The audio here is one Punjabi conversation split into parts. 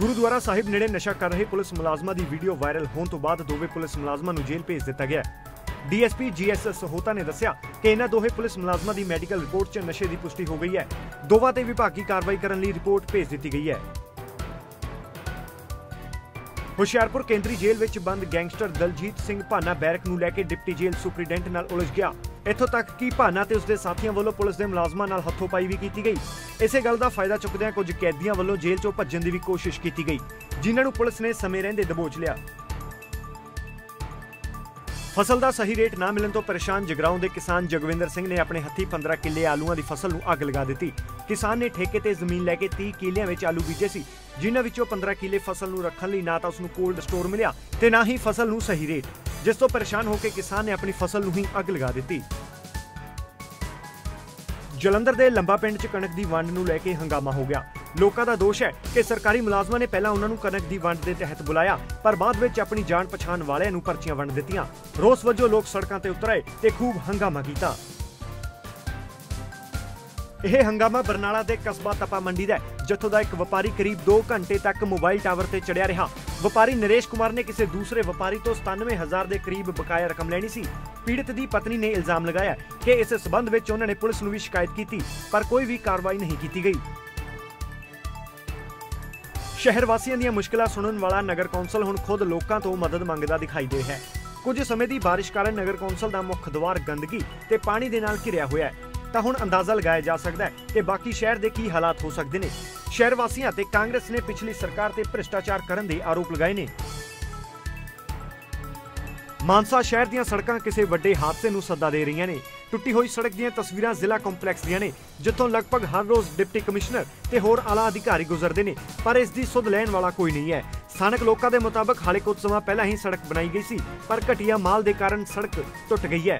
ਗੁਰਦੁਆਰਾ ਸਾਹਿਬ ਨੇੜੇ ਨਸ਼ਾ ਕਰ ਰਹੇ ਪੁਲਿਸ ਮੁਲਾਜ਼ਮਾਂ ਦੀ ਵੀਡੀਓ ਵਾਇਰਲ ਹੋਣ ਤੋਂ ਬਾਅਦ ਦੋਵੇਂ ਪੁਲਿਸ ਮੁਲਾਜ਼ਮਾਂ ਨੂੰ ਜੇਲ੍ਹ ਭੇਜ ਦਿੱਤਾ ਗਿਆ ਡੀਐਸਪੀ ਜੀਐਸਐਸ ਸਹੋਤਾ ਨੇ ਦੱਸਿਆ ਕਿ ਇਹਨਾਂ ਦੋਹੇ ਪੁਲਿਸ ਮੁਲਾਜ਼ਮਾਂ ਦੀ ਮੈਡੀਕਲ ਰਿਪੋਰਟ 'ਚ ਨਸ਼ੇ ਦੀ ਪੁਸ਼ਟੀ ਹੋ ਗਈ ਹੈ। ਦੋਵਾਂ ਤੇ ਵਿਭਾਗੀ ਕਾਰਵਾਈ ਕਰਨ ਲਈ ਰਿਪੋਰਟ ਭੇਜ ਦਿੱਤੀ ਗਈ ਹੈ। ਹੁਸ਼ਿਆਰਪੁਰ ਕੇਂਦਰੀ ਜੇਲ੍ਹ ਵਿੱਚ ਬੰਦ ਗੈਂਗਸਟਰ ਦਲਜੀਤ ਸਿੰਘ ਭਾਨਾ ਬੈਰਕ ਨੂੰ ਲੈ ਕੇ ਡਿਪਟੀ ਜੇਲ੍ਹ ਸੁਪਰੀਡੈਂਟ ਨਾਲ ਉਲਝ ਗਿਆ। ਇੱਥੋਂ ਤੱਕ ਕਿ ਭਾਨਾ ਤੇ ਉਸਦੇ ਸਾਥੀਆਂ ਵੱਲੋਂ ਪੁਲਿਸ ਦੇ ਮੁਲਾਜ਼ਮਾਂ ਨਾਲ ਹੱਥੋਂਪਾਈ ਵੀ ਕੀਤੀ ਗਈ। ਇਸੇ ਗੱਲ ਦਾ ਫਾਇਦਾ ਚੁੱਕਦਿਆਂ ਕੁਝ ਕੈਦੀਆਂ ਵੱਲੋਂ ਜੇਲ੍ਹ 'ਚੋਂ ਭੱਜਣ ਦੀ ਵੀ ਕੋਸ਼ਿਸ਼ ਕੀਤੀ ਗਈ, ਜਿਨ੍ਹਾਂ ਨੂੰ ਪੁਲਿਸ ਨੇ ਸਮੇਂ ਰਹਿੰਦੇ ਦਬੋਚ ਲਿਆ। ਫਸਲ ਦਾ ਸਹੀ ਰੇਟ ਨਾ ਮਿਲਣ ਤੋਂ ਪਰੇਸ਼ਾਨ ਜਗਰਾਉਂ ਦੇ ਕਿਸਾਨ ਜਗਵਿੰਦਰ ਸਿੰਘ ਨੇ ਆਪਣੇ ਹੱਥੀ 15 ਕਿੱਲੇ ਆਲੂਆਂ ਦੀ ਫਸਲ ਨੂੰ ਅੱਗ ਲਗਾ ਦਿੱਤੀ। ਕਿਸਾਨ ਨੇ ਠੇਕੇ ਤੇ ਜ਼ਮੀਨ ਲੈ ਕੇ 30 ਕਿੱਲਿਆਂ ਵਿੱਚ ਆਲੂ ਬੀਜੇ ਸੀ, ਜਿਨ੍ਹਾਂ ਵਿੱਚੋਂ 15 ਕਿੱਲੇ ਫਸਲ ਨੂੰ ਰੱਖਣ ਲਈ ਨਾ ਤਾਂ ਉਸ ਨੂੰ ਕੋਲਡ ਸਟੋਰ ਮਿਲਿਆ ਤੇ ਨਾ ਹੀ ਫਸਲ ਨੂੰ ਸਹੀ ਰੇਟ। ਜਿਸ ਤੋਂ ਪਰੇਸ਼ਾਨ ਹੋ ਕੇ ਕਿਸਾਨ ਨੇ ਆਪਣੀ ਫਸਲ ਨੂੰ ਹੀ ਅੱਗ ਲਗਾ ਦਿੱਤੀ। ਜਲੰਧਰ ਦੇ ਲੰਬਾ ਪਿੰਡ 'ਚ ਕਣਕ ਦੀ ਵੰਡ ਨੂੰ ਲੈ ਕੇ ਹੰਗਾਮਾ ਹੋ ਗਿਆ। ਲੋਕਾਂ ਦਾ ਦੋਸ਼ ਹੈ ਕਿ ਸਰਕਾਰੀ ਮੁਲਾਜ਼ਮਾਂ ਨੇ ਪਹਿਲਾਂ ਉਹਨਾਂ ਨੂੰ ਕਣਕ ਦੀ ਵੰਡ ਦੇ ਤਹਿਤ ਬੁਲਾਇਆ, ਪਰ ਬਾਅਦ ਵਿੱਚ ਆਪਣੀ ਜਾਣ ਪਛਾਣ ਵਾਲਿਆਂ ਨੂੰ ਪਰਚੀਆਂ ਵੰਡ ਦਿੱਤੀਆਂ। ਰੋਸ ਵਜੋਂ ਲੋਕ ਸੜਕਾਂ ਤੇ ਉਤਰੇ ਤੇ ਖੂਬ ਹੰਗਾਮਾ ਕੀਤਾ। ਇਹ ਹੰਗਾਮਾ ਬਰਨਾਲਾ ਦੇ ਕਸਬਾ ਤਪਾ ਮੰਡੀ ਦਾ ਜਿੱਥੋਂ ਦਾ ਇੱਕ ਵਪਾਰੀ ਕਰੀਬ 2 ਘੰਟੇ ਤੱਕ ਮੋਬਾਈਲ ਟਾਵਰ ਤੇ ਚੜਿਆ ਰਿਹਾ। ਵਪਾਰੀ ਨਰੇਸ਼ ਕੁਮਾਰ ਨੇ ਕਿਸੇ ਦੂਸਰੇ ਵਪਾਰੀ ਤੋਂ 97000 ਦੇ ਕਰੀਬ ਬਕਾਇਆ ਰਕਮ ਲੈਣੀ ਸੀ। ਪੀੜਤ ਦੀ ਪਤਨੀ ਨੇ ਇਲਜ਼ਾਮ ਲਗਾਇਆ ਕਿ ਇਸ ਸਬੰਧ ਵਿੱਚ ਉਹਨਾਂ ਨੇ ਪੁਲਿਸ ਨੂੰ ਵੀ ਸ਼ਿਕਾਇਤ ਕੀਤੀ, ਪਰ ਕੋਈ ਵੀ ਕਾਰਵਾਈ ਨਹੀਂ ਕੀਤੀ ਗਈ। ਸ਼ਹਿਰ ਵਾਸੀਆਂ ਦੀਆਂ ਮੁਸ਼ਕਲਾਂ ਸੁਣਨ ਵਾਲਾ ਨਗਰ ਕੌਂਸਲ ਹੁਣ ਖੁਦ ਲੋਕਾਂ ਤੋਂ ਮਦਦ ਮੰਗਦਾ ਦਿਖਾਈ ਦੇ ਰਿਹਾ ਹੈ। ਕੁਝ ਸਮੇਂ ਦੀ ਬਾਰਿਸ਼ ਕਾਰਨ ਨਗਰ ਕੌਂਸਲ ਦਾ ਮੁੱਖ ਦਵਾਰ ਗੰਦਗੀ ਤੇ ਪਾਣੀ ਦੇ ਨਾਲ ਘਿਰਿਆ ਹੋਇਆ ਹੈ। ਤਾਂ ਹੁਣ ਅੰਦਾਜ਼ਾ ਲਗਾਇਆ ਜਾ ਸਕਦਾ ਹੈ ਕਿ ਬਾਕੀ ਸ਼ਹਿਰ ਦੇ ਕੀ ਹਾਲਾਤ ਹੋ ਸਕਦੇ ਨੇ। ਸ਼ਹਿਰ ਵਾਸੀਆਂ ਤੇ ਕਾਂਗਰਸ ਨੇ ਪਿਛਲੀ ਸਰਕਾਰ ਤੇ ਭ੍ਰਿਸ਼ਟਾਚਾਰ ਕਰਨ ਦੇ ਆਰੋਪ ਲਗਾਏ ਨੇ। ਮਾਨਸਾ ਸ਼ਹਿਰ ਦੀਆਂ ਸੜਕਾਂ ਕਿਸੇ ਵੱਡੇ ਹਾਦਸੇ ਨੂੰ ਸੱਦਾ ਦੇ ਰਹੀਆਂ ਨੇ। ਟੁੱਟੀ ਹੋਈ ਸੜਕ ਦੀਆਂ ਤਸਵੀਰਾਂ ਜ਼ਿਲ੍ਹਾ ਕੰਪਲੈਕਸ ਦੀਆਂ ਨੇ, ਜਿੱਥੋਂ ਲਗਭਗ ਹਰ ਰੋਜ਼ ਡਿਪਟੀ ਕਮਿਸ਼ਨਰ ਤੇ ਹੋਰ ਆਲਾ ਅਧਿਕਾਰੀ ਗੁਜ਼ਰਦੇ ਨੇ, ਪਰ ਇਸ ਦੀ ਸੁਧ ਲੈਣ ਵਾਲਾ ਕੋਈ ਨਹੀਂ ਹੈ। ਸਥਾਨਕ ਲੋਕਾਂ ਦੇ ਮੁਤਾਬਕ ਹਾਲੇ ਕੁਝ ਸਮਾਂ ਪਹਿਲਾਂ ਹੀ ਸੜਕ ਬਣਾਈ ਗਈ ਸੀ, ਪਰ ਘਟੀਆ ਮਾਲ ਦੇ ਕਾਰਨ ਸੜਕ ਟੁੱਟ ਗਈ ਹੈ।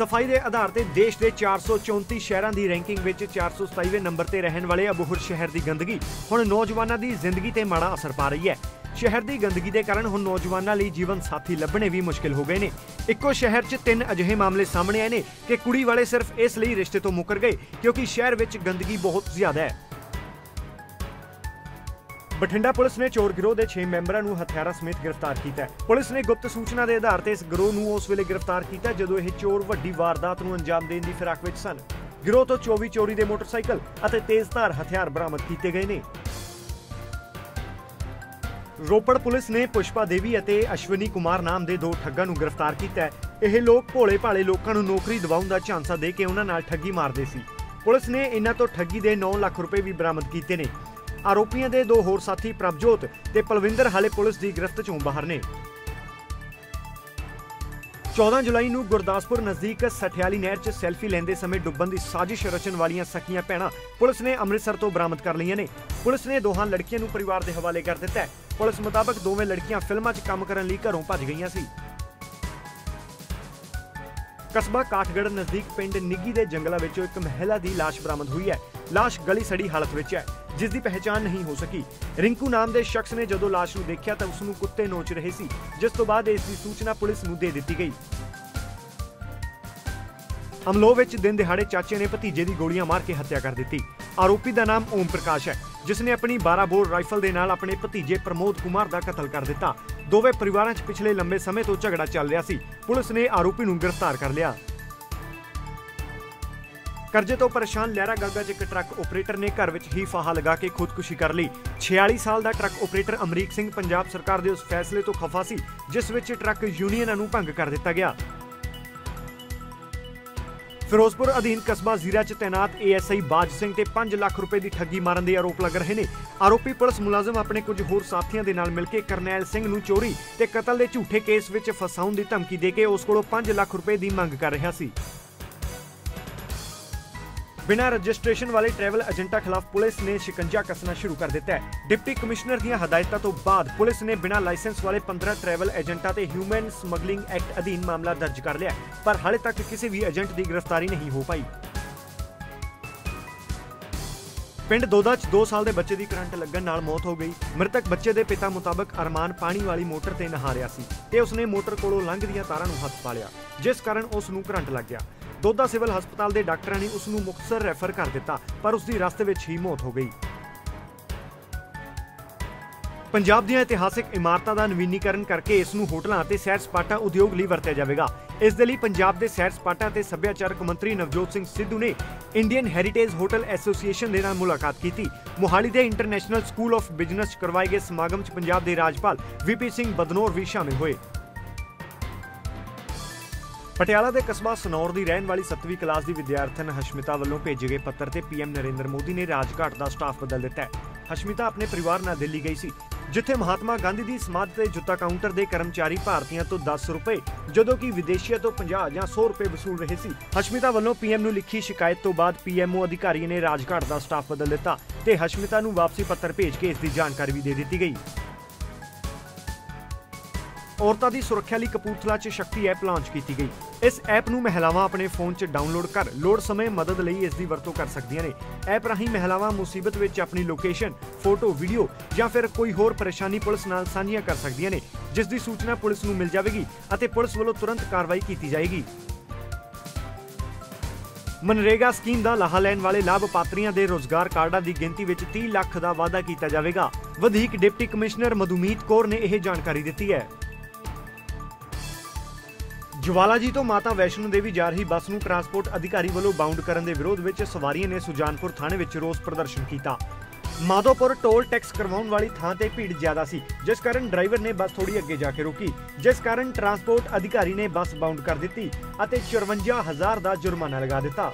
ਸਫ਼ਾਈ ਦੇ ਆਧਾਰ ਤੇ ਦੇਸ਼ ਦੇ 434 ਸ਼ਹਿਰਾਂ ਦੀ ਰੈਂਕਿੰਗ ਵਿੱਚ 427ਵੇਂ ਨੰਬਰ ਤੇ ਰਹਿਣ ਵਾਲੇ ਅਬੋਹਰ ਸ਼ਹਿਰ ਦੀ ਗੰਦਗੀ। ਹੁਣ ਨੌਜਵਾਨਾਂ ਦੀ ਜ਼ਿੰਦਗੀ ਤੇ ਮਾੜਾ ਅਸਰ ਪਾ ਰਹੀ ਹੈ। ਸ਼ਹਿਰ ਦੀ ਗੰਦਗੀ ਦੇ ਕਾਰਨ ਹੁਣ ਨੌਜਵਾਨਾਂ ਲਈ ਜੀਵਨ ਸਾਥੀ ਲੱਭਣੇ ਵੀ ਮੁਸ਼ਕਿਲ ਹੋ ਗਏ ਨੇ। ਇੱਕੋ ਸ਼ਹਿਰ 'ਚ ਤਿੰਨ ਅਜਿਹੇ ਮਾਮਲੇ ਸਾਹਮਣੇ ਆਏ ਨੇ ਕਿ ਕੁੜੀ ਵਾਲੇ ਸਿਰਫ ਇਸ ਲਈ ਰਿਸ਼ਤੇ ਤੋਂ ਮੁੱਕਰ ਗਏ ਕਿਉਂਕਿ ਸ਼ਹਿਰ ਵਿੱਚ ਗੰਦਗੀ ਬਹੁਤ ਜ਼ਿਆਦਾ ਹੈ। ਬਠਿੰਡਾ ਪੁਲਿਸ ਨੇ ਚੋਰ ਗਿਰੋਹ ਦੇ 6 ਮੈਂਬਰਾਂ ਨੂੰ ਹਥਿਆਰਾਂ ਸਮੇਤ ਗ੍ਰਿਫਤਾਰ ਕੀਤਾ ਹੈ। ਪੁਲਿਸ ਨੇ ਗੁਪਤ ਸੂਚਨਾ ਦੇ ਆਧਾਰ ਤੇ ਇਸ ਗਿਰੋਹ ਨੂੰ ਉਸ ਵੇਲੇ ਗ੍ਰਿਫਤਾਰ ਕੀਤਾ, ਜਦੋਂ ਇਹ ਚੋਰ ਵੱਡੀ ਵਾਰਦਾਤ ਨੂੰ ਅੰਜਾਮ ਦੇਣ ਦੀ ਫਿਰਾਕ ਵਿੱਚ ਸਨ। ਗਿਰੋਹ ਤੋਂ 24 ਚੋਰੀ ਦੇ ਮੋਟਰਸਾਈਕਲ ਅਤੇ ਤੇਜ਼ਧਾਰ ਹਥਿਆਰ ਬਰਾਮਦ ਕੀਤੇ ਗਏ ਨੇ। ਰੋਪੜ ਪੁਲਿਸ ਨੇ ਪੁਸ਼ਪਾ ਦੇਵੀ ਅਤੇ ਅਸ਼ਵਨੀ ਕੁਮਾਰ ਨਾਮ ਦੇ ਦੋ ਠੱਗਾਂ ਨੂੰ ਗ੍ਰਿਫਤਾਰ ਕੀਤਾ ਹੈ। ਇਹ ਲੋਕ ਭੋਲੇ ਭਾਲੇ ਲੋਕਾਂ ਨੂੰ ਨੌਕਰੀ ਦਿਵਾਉਣ ਦਾ ਝਾਂਸਾ ਦੇ ਕੇ ਉਹਨਾਂ ਨਾਲ ਠੱਗੀ ਮਾਰਦੇ ਸੀ। ਪੁਲਿਸ ਨੇ ਇਹਨਾਂ ਤੋਂ ਠੱਗੀ ਦੇ 9 ਲੱਖ ਰੁਪਏ ਵੀ ਬਰਾਮਦ ਕੀਤੇ ਨੇ। ਆਰੋਪੀਆਂ ਦੇ ਦੋ ਹੋਰ ਸਾਥੀ ਪ੍ਰਭਜੋਤ ਤੇ ਪਲਵਿੰਦਰ ਹਾਲੇ ਪੁਲਿਸ ਦੀ ਗ੍ਰਿਫਤ ਚੋਂ ਬਾਹਰ ਨੇ। 14 ਜੁਲਾਈ ਨੂੰ ਗੁਰਦਾਸਪੁਰ ਨਜ਼ਦੀਕ ਸਠਿਆਲੀ ਨਹਿਰ 'ਚ ਸੈਲਫੀ ਲੈਂਦੇ ਸਮੇਂ ਡੁੱਬਣ ਦੀ ਸਾਜ਼ਿਸ਼ ਰਚਣ ਵਾਲੀਆਂ ਸਕੀਆਂ ਭੈਣਾਂ ਪੁਲਿਸ ਨੇ ਅੰਮ੍ਰਿਤਸਰ ਤੋਂ ਬਰਾਮਦ ਕਰ ਲਈਆਂ ਨੇ। ਪੁਲਿਸ ਨੇ ਦੋਹਾਂ ਲੜਕੀਆਂ ਨੂੰ ਪਰਿਵਾਰ ਦੇ ਹਵਾਲੇ ਕਰ ਦਿੱਤਾ ਹੈ। ਪੁਲਿਸ ਮੁਤਾਬਕ ਦੋਵੇਂ ਲੜਕੀਆਂ ਫਿਲਮਾਂ 'ਚ ਕੰਮ ਕਰਨ ਲਈ ਘਰੋਂ ਭੱਜ ਗਈਆਂ ਸੀ। ਕਸਬਾ ਕਾਠਗੜ ਨਜ਼ਦੀਕ ਪਿੰਡ ਨਿੱਗੀ ਦੇ ਜੰਗਲਾਂ ਵਿੱਚੋਂ ਇੱਕ ਮਹਿਲਾ ਦੀ ਲਾਸ਼ ਬਰਾਮਦ ਹੋਈ ਹੈ। ਲਾਸ਼ ਗਲੀ ਸੜੀ ਹਾਲਤ ਵਿੱਚ ਹੈ। ਜਿਸ ਦੀ ਪਹਿਚਾਣ ਨਹੀਂ ਹੋ ਸਕੀ। ਰਿੰਕੂ ਨਾਮ ਦੇ ਸ਼ਖਸ ਨੇ ਜਦੋਂ ਲਾਸ਼ ਨੂੰ ਦੇਖਿਆ ਤਾਂ ਉਸ ਨੂੰ ਕੁੱਤੇ ਨੋਚ ਰਹੇ ਸੀ, ਜਿਸ ਤੋਂ ਬਾਅਦ ਇਸ ਦੀ ਸੂਚਨਾ ਪੁਲਿਸ ਨੂੰ ਦੇ ਦਿੱਤੀ ਗਈ। ਅਮਲੋ ਵਿੱਚ ਦਿਨ ਦਿਹਾੜੇ ਚਾਚੇ ਨੇ ਭਤੀਜੇ ਦੀ ਗੋਲੀਆਂ ਮਾਰ ਕੇ ਹੱਤਿਆ ਕਰ ਦਿੱਤੀ। ਆਰੋਪੀ ਦਾ ਨਾਮ ਓਮ ਪ੍ਰਕਾਸ਼ ਹੈ, ਜਿਸ ਨੇ ਆਪਣੀ 12 ਬੋਰ ਰਾਈਫਲ ਦੇ ਨਾਲ ਆਪਣੇ ਭਤੀਜੇ ਪ੍ਰਮੋਦ ਕੁਮਾਰ ਦਾ ਕਤਲ ਕਰ ਦਿੱਤਾ। ਦੋਵੇਂ ਪਰਿਵਾਰਾਂ 'ਚ ਪਿਛਲੇ ਲੰਬੇ ਸਮੇਂ ਤੋਂ ਝਗੜਾ ਚੱਲ ਰਿਹਾ ਸੀ। ਪੁਲਿਸ ਨੇ ਆਰੋਪੀ ਨੂੰ ਗ੍ਰਿਫਤਾਰ ਕਰ ਲਿਆ। ਕਰਜ਼ੇ ਤੋਂ ਪਰੇਸ਼ਾਨ ਲਹਿਰਾ ਗਾਗਾ 'ਚ ਇੱਕ ਟਰੱਕ ਆਪਰੇਟਰ ਨੇ ਘਰ ਵਿੱਚ ਹੀ ਫਾਹਾ ਲਗਾ ਕੇ ਖੁਦਕੁਸ਼ੀ ਕਰ ਲਈ। 46 ਸਾਲ ਦਾ ਟਰੱਕ ਆਪਰੇਟਰ ਅਮਰੀਕ ਸਿੰਘ ਪੰਜਾਬ ਸਰਕਾਰ ਦੇ ਉਸ ਫੈਸਲੇ ਤੋਂ ਖਫਾ ਸੀ, ਜਿਸ ਵਿੱਚ ਟਰੱਕ ਯੂਨੀਅਨਾਂ ਨੂੰ ਭੰਗ ਕਰ ਦਿੱਤਾ ਗਿਆ। ਫਿਰੋਜ਼ਪੁਰ ਅਧੀਨ ਕਸਬਾ ਜ਼ੀਰਾ 'ਚ ਤੈਨਾਤ ਏਐਸਆਈ ਬਾਜ ਸਿੰਘ ਤੇ 5 ਲੱਖ ਰੁਪਏ ਦੀ ਠੱਗੀ ਮਾਰਨ ਦੇ ਆਰੋਪ ਲੱਗ ਰਹੇ ਨੇ। ਆਰੋਪੀ ਪੁਲਿਸ ਮੁਲਾਜ਼ਮ ਆਪਣੇ ਕੁਝ ਹੋਰ ਸਾਥੀਆਂ ਦੇ ਨਾਲ ਮਿਲ ਕੇ ਕਰਨੈਲ ਸਿੰਘ ਨੂੰ ਚੋਰੀ ਤੇ ਕਤਲ ਦੇ ਝੂਠੇ ਕੇਸ ਵਿੱਚ ਫਸਾਉਣ ਦੀ ਧਮਕੀ ਦੇ ਕੇ ਉਸ ਕੋਲੋਂ 5 ਲੱਖ ਰੁਪਏ ਦੀ ਮੰਗ ਕਰ ਰਿਹਾ ਸੀ। ਬਿਨਾਂ ਰਜਿਸਟ੍ਰੇਸ਼ਨ ਵਾਲੇ ਟਰੈਵਲ ਏਜੰਟਾਂ ਖਿਲਾਫ ਪੁਲਿਸ ਨੇ ਸ਼ਿਕੰਜਾ ਕੱਸਣਾ ਸ਼ੁਰੂ ਕਰ ਦਿੱਤਾ ਹੈ। ਡਿਪਟੀ ਕਮਿਸ਼ਨਰ ਦੀਆਂ ਹਦਾਇਤਾਂ ਤੋਂ ਬਾਅਦ ਪੁਲਿਸ ਨੇ ਬਿਨਾਂ ਲਾਇਸੈਂਸ ਵਾਲੇ 15 ਟਰੈਵਲ ਏਜੰਟਾਂ ਤੇ ਹਿਊਮਨ ਸਮਗਲਿੰਗ ਐਕਟ ਅਧੀਨ ਮਾਮਲਾ ਦਰਜ ਕਰ ਲਿਆ ਪਰ ਹਾਲੇ ਤੱਕ ਕਿਸੇ ਵੀ ਏਜੰਟ ਦੀ ਗ੍ਰਿਫਤਾਰੀ ਨਹੀਂ ਹੋ ਪਾਈ। ਪਿੰਡ ਦੋਦਾ 'ਚ 2 ਸਾਲ ਦੇ ਬੱਚੇ ਦੀ ਕਰੰਟ ਲੱਗਣ ਨਾਲ ਮੌਤ ਹੋ ਗਈ। ਮ੍ਰਿਤਕ ਬੱਚੇ ਦੇ ਪਿਤਾ ਮੁਤਾਬਕ ਅਰਮਾਨ ਪਾਣੀ ਵਾਲੀ ਮੋਟਰ ਤੇ ਨਹਾ ਰਿਹਾ ਸੀ ਤੇ ਉਸਨੇ ਮੋਟਰ ਕੋਲੋਂ ਲੰਘ ਦੀਆਂ ਤਾਰਾਂ ਨੂੰ ਹੱਥ ਪਾ ਲਿਆ, ਜਿਸ ਕਾਰਨ ਉਸ ਨੂੰ ਕਰੰਟ ਲੱਗ ਗਿਆ। ਦੋਦਾ ਸਿਵਲ ਹਸਪਤਾਲ ਦੇ ਡਾਕਟਰਾਂ ਨੇ ਉਸ ਨੂੰ ਮੁਕਤਸਰ ਰੈਫਰ ਕਰ ਦਿੱਤਾ, ਪਰ ਉਸ ਦੀ ਰਸਤੇ ਵਿੱਚ ਹੀ ਮੌਤ ਹੋ ਗਈ। ਪੰਜਾਬ ਦੀਆਂ ਇਤਿਹਾਸਿਕ ਇਮਾਰਤਾਂ ਦਾ ਨਵੀਨੀਕਰਨ ਕਰਕੇ ਇਸ ਨੂੰ ਹੋਟਲਾਂ ਅਤੇ ਸੈਰ ਸਪਾਟਾ ਉਦਯੋਗ ਲਈ ਵਰਤਿਆ ਜਾਵੇਗਾ। ਇਸ ਦੇ ਲਈ ਪੰਜਾਬ ਦੇ ਸੈਰ ਸਪਾਟਾ ਅਤੇ ਸੱਭਿਆਚਾਰਕ ਮੰਤਰੀ ਨਵਜੋਤ ਸਿੰਘ ਸਿੱਧੂ ਨੇ ਇੰਡੀਅਨ ਹੈਰੀਟੇਜ ਹੋਟਲ ਐਸੋਸੀਏਸ਼ਨ ਦੇ ਨਾਲ ਮੁਲਾਕਾਤ ਕੀਤੀ। ਮੋਹਾਲੀ ਦੇ ਇੰਟਰਨੈਸ਼ਨਲ ਸਕੂਲ ਆਫ ਬਿਜ਼ਨਸ ਕਰਵਾਏ ਗਏ ਸਮਾਗਮ 'ਚ ਪੰਜਾਬ ਦੇ ਰਾਜਪਾਲ ਵੀਪੀ ਸਿੰਘ ਬਦਨੌਰ ਵੀ ਸ਼ਾਮਿਲ ਹੋਏ। ਪਟਿਆਲਾ ਦੇ ਕਸਬਾ ਸਨੌਰ ਦੀ ਰਹਿਣ ਵਾਲੀ 7ਵੀਂ ਕਲਾਸ ਦੀ ਵਿਦਿਆਰਥਣ ਹਸ਼ਮਿਤਾ ਵੱਲੋਂ ਭੇਜੇ ਗਏ ਪੱਤਰ ਤੇ ਪੀਐਮ ਨਰਿੰਦਰ ਮੋਦੀ ਨੇ ਰਾਜਘਾਟ ਦਾ ਸਟਾਫ ਬਦਲ ਦਿੱਤਾ ਹੈ। ਹਸ਼ਮਿਤਾ ਆਪਣੇ ਪਰਿਵਾਰ ਨਾਲ ਦਿੱਲੀ ਗਈ ਸੀ, ਜਿੱਥੇ ਮਹਾਤਮਾ ਗਾਂਧੀ ਦੀ ਸਮਾਧੀ ਤੇ ਜੁੱਤਾ ਕਾਊਂਟਰ ਦੇ ਕਰਮਚਾਰੀ ਭਾਰਤੀਆਂ ਤੋਂ 10 ਰੁਪਏ, ਜਦੋਂ ਕਿ ਵਿਦੇਸ਼ੀਆਂ ਤੋਂ 50 ਜਾਂ 100 ਰੁਪਏ ਵਸੂਲ ਰਹੇ ਸੀ। ਹਸ਼ਮਿਤਾ ਵੱਲੋਂ ਪੀਐਮ ਨੂੰ ਲਿਖੀ ਸ਼ਿਕਾਇਤ ਤੋਂ ਬਾਅਦ ਪੀਐਮਓ ਅਧਿਕਾਰੀ ਨੇ ਰਾਜਘਾਟ ਦਾ ਸਟਾਫ ਬਦਲ ਦਿੱਤਾ ਤੇ ਹਸ਼ਮਿਤਾ ਨੂੰ ਵਾਪਸੀ ਪੱਤਰ ਭੇਜ ਕੇ ਇਸ ਦੀ ਜਾਣਕਾਰੀ ਵੀ ਦੇ ਦਿੱਤੀ ਗਈ। ਔਰਤਾਂ ਦੀ ਸੁਰੱਖਿਆ ਲਈ ਕਪੂਰਥਲਾ 'ਚ ਸ਼ਕਤੀ ਐਪ ਲਾਂਚ ਕੀਤੀ ਗਈ। ਇਸ ਐਪ ਨੂੰ ਮਹਿਲਾਵਾਂ ਆਪਣੇ ਫੋਨ 'ਚ ਡਾਊਨਲੋਡ ਕਰ ਲੋੜ ਸਮੇਂ ਮਦਦ ਲਈ ਇਸ ਦੀ ਵਰਤੋਂ ਕਰ ਸਕਦੀਆਂ ਨੇ। ਐਪ ਰਾਹੀਂ ਮਹਿਲਾਵਾਂ ਮੁਸੀਬਤ ਵਿੱਚ ਆਪਣੀ ਲੋਕੇਸ਼ਨ, ਫੋਟੋ, ਵੀਡੀਓ ਜਾਂ ਫਿਰ ਕੋਈ ਹੋਰ ਪਰੇਸ਼ਾਨੀ ਪੁਲਿਸ ਨਾਲ ਸਾਂਝੀਆਂ ਕਰ ਸਕਦੀਆਂ ਨੇ, ਜਿਸ ਦੀ ਸੂਚਨਾ ਪੁਲਿਸ ਨੂੰ ਮਿਲ ਜਾਵੇਗੀ ਅਤੇ ਪੁਲਿਸ ਵੱਲੋਂ ਤੁਰੰਤ ਕਾਰਵਾਈ ਕੀਤੀ ਜਾਏਗੀ। ਮਨਰੇਗਾ ਸਕੀਮ ਦਾ ਲਾਹਾ ਲੈਣ ਵਾਲੇ ਲਾਭਪਾਤਰੀਆਂ ਦੇ ਰੋਜ਼ਗਾਰ ਕਾਰਡਾਂ ਦੀ ਗਿਣਤੀ ਵਿੱਚ 30 ਲੱਖ ਦਾ ਵਾਅਦਾ ਕੀਤਾ ਜਾਵੇਗਾ। ਵਧੀਕ ਡਿਪਟੀ ਕਮਿਸ਼ਨਰ ਮਧੂਮੀਤ ਕੌਰ ਨੇ ਇਹ ਜਾਣਕਾਰੀ ਦਿੱਤੀ ਹੈ। ਜਵਾਲਾ ਜੀ ਤੋਂ ਮਾਤਾ ਵੈਸ਼ਨੋ ਦੇਵੀ ਜਾ ਰਹੀ ਬੱਸ ਨੂੰ ਟਰਾਂਸਪੋਰਟ ਅਧਿਕਾਰੀ ਵੱਲੋਂ ਬਾਉਂਡ ਕਰਨ ਦੇ ਵਿਰੋਧ ਵਿੱਚ ਸਵਾਰੀਆਂ ਨੇ ਸੁਜਾਨਪੁਰ ਥਾਣੇ ਵਿੱਚ ਰੋਸ ਪ੍ਰਦਰਸ਼ਨ ਕੀਤਾ। ਮਾਧੋਪੁਰ ਟੋਲ ਟੈਕਸ ਕਰਵਾਉਣ ਵਾਲੀ ਥਾਂ ਤੇ ਭੀੜ ਜ਼ਿਆਦਾ ਸੀ, ਜਿਸ ਕਾਰਨ ਡਰਾਈਵਰ ਨੇ ਬੱਸ ਥੋੜੀ ਅੱਗੇ ਜਾ ਕੇ ਰੋਕੀ। ਜਿਸ ਕਾਰਨ ਟਰਾਂਸਪੋਰਟ ਅਧਿਕਾਰੀ ਨੇ ਬੱਸ ਬਾਉਂਡ ਕਰ ਦਿੱਤੀ ਅਤੇ 54000 ਦਾ ਜੁਰਮਾਨਾ ਲਗਾ ਦਿੱਤਾ।